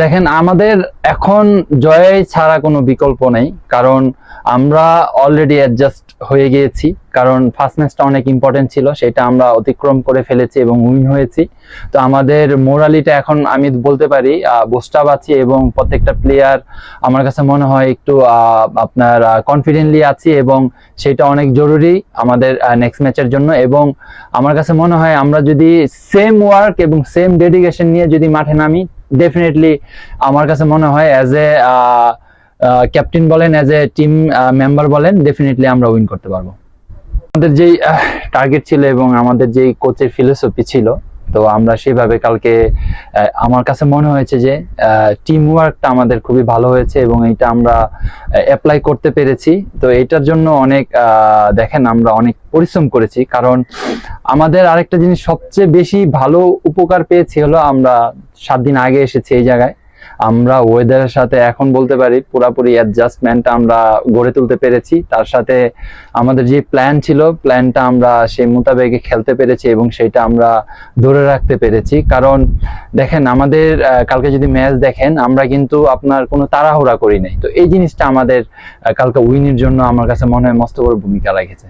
দেখেন, আমাদের এখন জয় ছাড়া কোনো বিকল্প নেই, কারণ আমরা অলরেডি অ্যাডজাস্ট হয়ে গিয়েছি, কারণ ফার্স্ট ম্যাচটা অনেক ইম্পর্টেন্ট ছিল, সেটা আমরা অতিক্রম করে ফেলেছি এবং উইন হয়েছি। তো আমাদের মোরালিটা এখন আমি বলতে পারি বোস্টাপ আছি এবং প্রত্যেকটা প্লেয়ার আমার কাছে মনে হয় একটু আপনার কনফিডেন্টলি আছি এবং সেটা অনেক জরুরি আমাদের নেক্সট ম্যাচের জন্য এবং আমার কাছে মনে হয় আমরা যদি সেম ওয়ার্ক এবং সেম ডেডিকেশন নিয়ে যদি মাঠে নামি ডেফিনেটলি আমার কাছে মনে হয় অ্যাজ এ ক্যাপ্টেন বলেন অ্যাজ এ টিম মেম্বার বলেন ডেফিনেটলি আমরা উইন করতে পারব। আমাদের যেই টার্গেট ছিল এবং আমাদের যেই কোচের ফিলোসফি ছিল তো আমরা সেভাবে কালকে আমার কাছে মনে হয়েছে যে টিম ওয়ার্কটা আমাদের খুবই ভালো হয়েছে এবং এটা আমরা অ্যাপ্লাই করতে পেরেছি। তো এটার জন্য অনেক দেখেন আমরা অনেক পরিশ্রম করেছি। কারণ আমাদের আরেকটা জিনিস সবচেয়ে বেশি ভালো উপকার পেয়েছি হলো আমরা সাত দিন আগে এসেছি এই জায়গায়। আমরা ওয়েদারের সাথে এখন বলতে পারি পুরাপুরি অ্যাডজাস্টমেন্ট আমরা গড়ে তুলতে পেরেছি। তার সাথে আমাদের যে প্ল্যান ছিল প্ল্যানটা আমরা সেই মোতাবেকে খেলতে পেরেছি এবং সেটা আমরা ধরে রাখতে পেরেছি। কারণ দেখেন, আমাদের কালকে যদি ম্যাচ দেখেন, আমরা কিন্তু আপনার কোনো তাড়াহুড়া করি নাই। তো এই জিনিসটা আমাদের কালকে উইনের জন্য আমার কাছে মনে হয় মস্ত বড় ভূমিকা রেখেছে